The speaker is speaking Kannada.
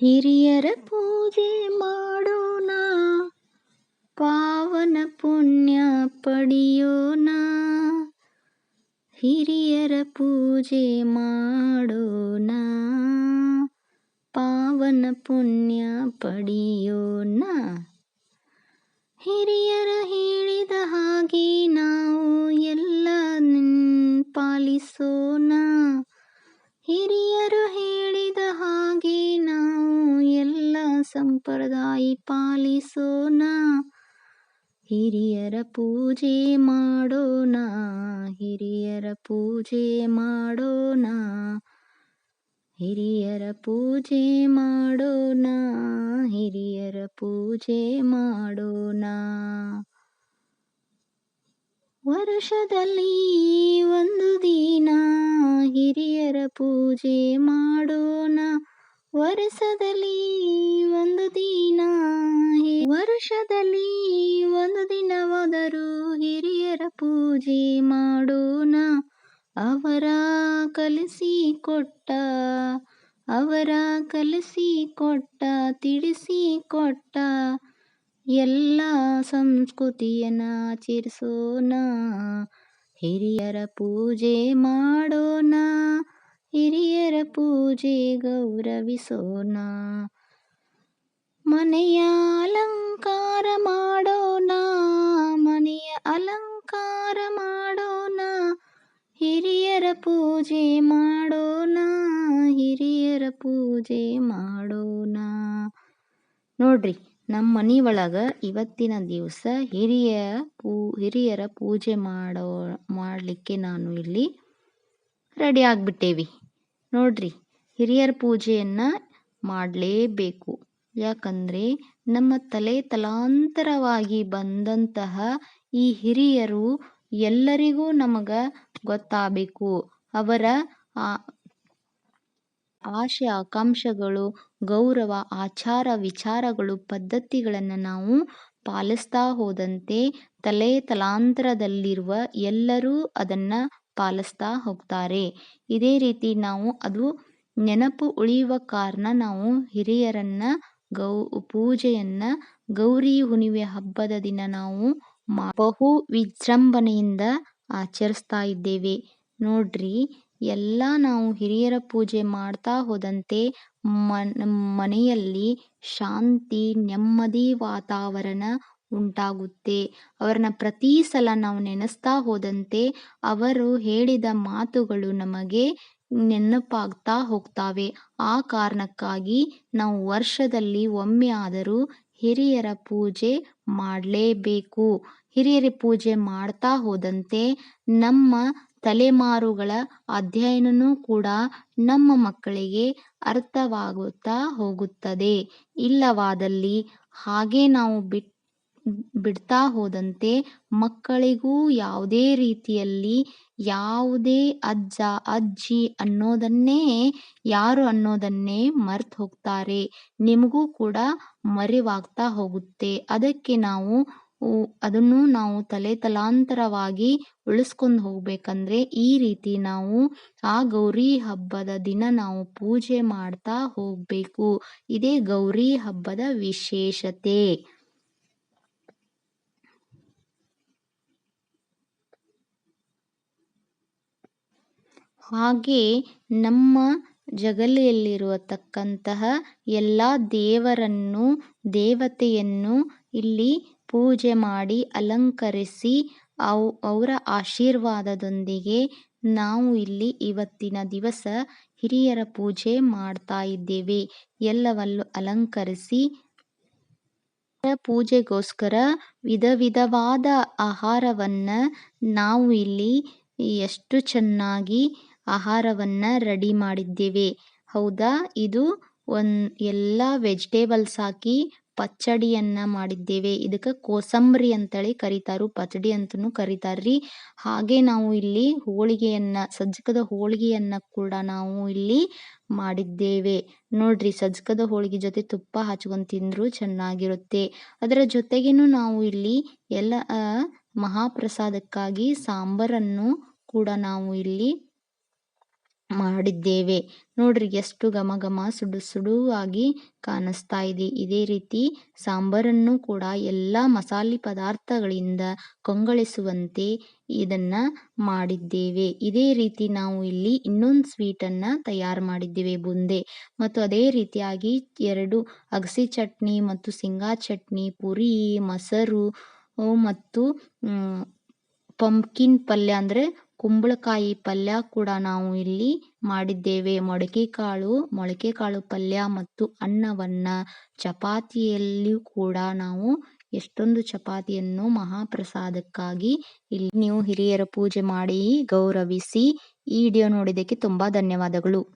ಹಿರಿಯರ ಪೂಜೆ ಮಾಡೋಣ ಪಾವನ ಪುಣ್ಯ ಪಡೆಯೋಣ. ಹಿರಿಯರ ಪೂಜೆ ಮಾಡೋಣ ಪಾವನ ಪುಣ್ಯ ಪಡೆಯೋಣ. ಹಿರಿಯರ ಹೇಳಿದ ಸಂಪ್ರದಾಯ ಪಾಲಿಸೋಣ. ಹಿರಿಯರ ಪೂಜೆ ಮಾಡೋಣ. ಹಿರಿಯರ ಪೂಜೆ ಮಾಡೋಣ. ಹಿರಿಯರ ಪೂಜೆ ಮಾಡೋಣ. ಹಿರಿಯರ ಪೂಜೆ ಮಾಡೋಣ. ವರ್ಷದಲ್ಲಿ ಒಂದು ದಿನ ಹಿರಿಯರ ಪೂಜೆ ಮಾಡೋಣ. ವರ್ಷದಲ್ಲಿ ಒಂದು ವರ್ಷದಲ್ಲಿ ಒಂದು ದಿನವಾದರೂ ಹಿರಿಯರ ಪೂಜೆ ಮಾಡೋಣ. ಅವರ ಕಲಿಸಿಕೊಟ್ಟ ಅವರ ಕಲಿಸಿಕೊಟ್ಟ ತಿಳಿಸಿಕೊಟ್ಟ ಎಲ್ಲ ಸಂಸ್ಕೃತಿಯನ್ನ ಆಚರಿಸೋಣ. ಹಿರಿಯರ ಪೂಜೆ ಮಾಡೋಣ, ಹಿರಿಯರ ಪೂಜೆ ಗೌರವಿಸೋಣ. ಮನೆಯ ಅಲಂಕಾರ ಮಾಡೋಣ, ಮನೆಯ ಅಲಂಕಾರ ಮಾಡೋಣ, ಹಿರಿಯರ ಪೂಜೆ ಮಾಡೋಣ, ಹಿರಿಯರ ಪೂಜೆ ಮಾಡೋಣ. ನೋಡ್ರಿ, ನಮ್ಮ ಮನೆ ಒಳಗೆ ಇವತ್ತಿನ ದಿವಸ ಹಿರಿಯ ಪೂ, ಹಿರಿಯರ ಪೂಜೆ ಮಾಡೋ, ಮಾಡಲಿಕ್ಕೆ ನಾನು ಇಲ್ಲಿ ರೆಡಿ ಆಗಿಬಿಟ್ಟೇವಿ. ನೋಡ್ರಿ, ಹಿರಿಯರ ಪೂಜೆಯನ್ನು ಮಾಡಲೇಬೇಕು. ಯಾಕಂದರೆ ನಮ್ಮ ತಲೆ ತಲಾಂತರವಾಗಿ ಬಂದಂತಹ ಈ ಹಿರಿಯರು ಎಲ್ಲರಿಗೂ ನಮಗೆ ಗೊತ್ತಾಗಬೇಕು. ಅವರ ಆಶೆ, ಆಕಾಂಕ್ಷೆಗಳು, ಗೌರವ, ಆಚಾರ, ವಿಚಾರಗಳು, ಪದ್ಧತಿಗಳನ್ನು ನಾವು ಪಾಲಿಸ್ತಾ ಹೋದಂತೆ ತಲೆ ತಲಾಂತರದಲ್ಲಿರುವ ಎಲ್ಲರೂ ಅದನ್ನು ಪಾಲಿಸ್ತಾ ಹೋಗ್ತಾರೆ. ಇದೇ ರೀತಿ ನಾವು ಅದು ನೆನಪು ಉಳಿಯುವ ಕಾರಣ ನಾವು ಹಿರಿಯರನ್ನ ಗೌ, ಪೂಜೆಯನ್ನು ಗೌರಿ ಹುಣ್ಣಿಮೆ ಹಬ್ಬದ ದಿನ ನಾವು ಬಹು ವಿಜೃಂಭಣೆಯಿಂದ ಆಚರಿಸ್ತಾ ಇದ್ದೇವೆ. ನೋಡ್ರಿ, ಎಲ್ಲ ನಾವು ಹಿರಿಯರ ಪೂಜೆ ಮಾಡ್ತಾ ಹೋದಂತೆ ಮನ, ಮನೆಯಲ್ಲಿ ಶಾಂತಿ, ನೆಮ್ಮದಿ ವಾತಾವರಣ ಉಂಟಾಗುತ್ತೆ. ಅವರನ್ನ ಪ್ರತಿ ಸಲ ನಾವು ನೆನೆಸ್ತಾ ಹೋದಂತೆ ಅವರು ಹೇಳಿದ ಮಾತುಗಳು ನಮಗೆ ನೆನಪಾಗ್ತಾ ಹೋಗ್ತವೆ. ಆ ಕಾರಣಕ್ಕಾಗಿ ನಾವು ವರ್ಷದಲ್ಲಿ ಒಮ್ಮೆ ಆದರೂ ಹಿರಿಯರ ಪೂಜೆ ಮಾಡಲೇಬೇಕು ಹಿರಿಯರ ಪೂಜೆ ಮಾಡ್ತಾ ಹೋದಂತೆ ನಮ್ಮ ತಲೆಮಾರುಗಳ ಅಧ್ಯಯನನೂ ಕೂಡ ನಮ್ಮ ಮಕ್ಕಳಿಗೆ ಅರ್ಥವಾಗುತ್ತಾ ಹೋಗುತ್ತದೆ ಇಲ್ಲವಾದಲ್ಲಿ ಹಾಗೆ ನಾವು ಬಿಟ್ಟು ಬಿಡ್ತಾ ಹೋದಂತೆ ಮಕ್ಕಳಿಗೂ ಯಾವುದೇ ರೀತಿಯಲ್ಲಿ ಯಾವುದೇ ಅಜ್ಜ, ಅಜ್ಜಿ ಅನ್ನೋದನ್ನೇ, ಯಾರು ಅನ್ನೋದನ್ನೇ ಮರೆತು ಹೋಗ್ತಾರೆ. ನಿಮಗೂ ಕೂಡ ಮರೆವಾಗ್ತಾ ಹೋಗುತ್ತೆ. ಅದಕ್ಕೆ ನಾವು ಅದನ್ನು ನಾವು ತಲೆ ತಲಾಂತರವಾಗಿ ಉಳಿಸ್ಕೊಂಡು ಹೋಗ್ಬೇಕಂದ್ರೆ ಈ ರೀತಿ ನಾವು ಆ ಗೌರಿ ಹಬ್ಬದ ದಿನ ನಾವು ಪೂಜೆ ಮಾಡ್ತಾ ಹೋಗಬೇಕು. ಇದೇ ಗೌರಿ ಹಬ್ಬದ ವಿಶೇಷತೆ. ಹಾಗೆ ನಮ್ಮ ಜಗಲಿಯಲ್ಲಿರುವತಕ್ಕಂತಹ ಎಲ್ಲ ದೇವರನ್ನು, ದೇವತೆಯನ್ನು ಇಲ್ಲಿ ಪೂಜೆ ಮಾಡಿ ಅಲಂಕರಿಸಿ ಅವು, ಅವರ ಆಶೀರ್ವಾದದೊಂದಿಗೆ ನಾವು ಇಲ್ಲಿ ಇವತ್ತಿನ ದಿವಸ ಹಿರಿಯರ ಪೂಜೆ ಮಾಡ್ತಾ ಇದ್ದೇವೆ. ಎಲ್ಲವಲ್ಲೂ ಅಲಂಕರಿಸಿ ಪೂಜೆಗೋಸ್ಕರ ವಿಧ ವಿಧವಾದ ಆಹಾರವನ್ನ ನಾವು ಇಲ್ಲಿ ಎಷ್ಟು ಚೆನ್ನಾಗಿ ಆಹಾರವನ್ನ ರೆಡಿ ಮಾಡಿದ್ದೇವೆ. ಹೌದಾ? ಇದು ಒಂದು ಎಲ್ಲ ವೆಜಿಟೇಬಲ್ಸ್ ಹಾಕಿ ಪಚ್ಚಡಿಯನ್ನ ಮಾಡಿದ್ದೇವೆ. ಇದಕ್ಕೆ ಕೋಸಂಬರಿ ಅಂತೇಳಿ ಕರೀತಾರು. ಪಚಡಿ ಅಂತಲೂ ಕರೀತಾರ್ರಿ. ಹಾಗೆ ನಾವು ಇಲ್ಲಿ ಹೋಳಿಗೆಯನ್ನ, ಸಜ್ಜಕದ ಹೋಳಿಗೆಯನ್ನ ಕೂಡ ನಾವು ಇಲ್ಲಿ ಮಾಡಿದ್ದೇವೆ. ನೋಡ್ರಿ, ಸಜ್ಜಕದ ಹೋಳಿಗೆ ಜೊತೆ ತುಪ್ಪ ಹಚ್ಕೊಂಡು ತಿಂದರೂ ಚೆನ್ನಾಗಿರುತ್ತೆ. ಅದರ ಜೊತೆಗೇನು ನಾವು ಇಲ್ಲಿ ಎಲ್ಲ ಮಹಾಪ್ರಸಾದಕ್ಕಾಗಿ ಸಾಂಬಾರನ್ನು ಕೂಡ ನಾವು ಇಲ್ಲಿ ಮಾಡಿದ್ದೇವೆ. ನೋಡ್ರಿ, ಎಷ್ಟು ಘಮ ಘಮ ಸುಡು ಸುಡು ಆಗಿ ಕಾಣಿಸ್ತಾ ಇದೆ. ಇದೇ ರೀತಿ ಸಾಂಬಾರನ್ನು ಕೂಡ ಎಲ್ಲ ಮಸಾಲೆ ಪದಾರ್ಥಗಳಿಂದ ಕೊಂಗಳಿಸುವಂತೆ ಇದನ್ನ ಮಾಡಿದ್ದೇವೆ. ಇದೇ ರೀತಿ ನಾವು ಇಲ್ಲಿ ಇನ್ನೊಂದು ಸ್ವೀಟನ್ನು ತಯಾರು ಮಾಡಿದ್ದೇವೆ ಬುಂದೆ. ಮತ್ತು ಅದೇ ರೀತಿಯಾಗಿ ಎರಡು ಅಗಸಿ ಚಟ್ನಿ ಮತ್ತು ಶೇಂಗಾ ಚಟ್ನಿ, ಪುರಿ, ಮೊಸರು, ಮತ್ತು ಪಂಪ್ಕಿನ್ ಪಲ್ಯ ಅಂದರೆ ಕುಂಬಳಕಾಯಿ ಪಲ್ಯ ಕೂಡ ನಾವು ಇಲ್ಲಿ ಮಾಡಿದ್ದೇವೆ. ಮೊಳಕೆ ಕಾಳು ಮೊಳಕೆ ಕಾಳು ಪಲ್ಯ ಮತ್ತು ಅನ್ನವನ್ನ ಚಪಾತಿಯಲ್ಲಿಯೂ ಕೂಡ ನಾವು ಎಷ್ಟೊಂದು ಚಪಾತಿಯನ್ನು ಮಹಾಪ್ರಸಾದಕ್ಕಾಗಿ ಇಲ್ಲಿ ನೀವು ಹಿರಿಯರ ಪೂಜೆ ಮಾಡಿ ಗೌರವಿಸಿ ಈ ವಿಡಿಯೋ ನೋಡಿದ್ದಕ್ಕೆ ತುಂಬಾ ಧನ್ಯವಾದಗಳು.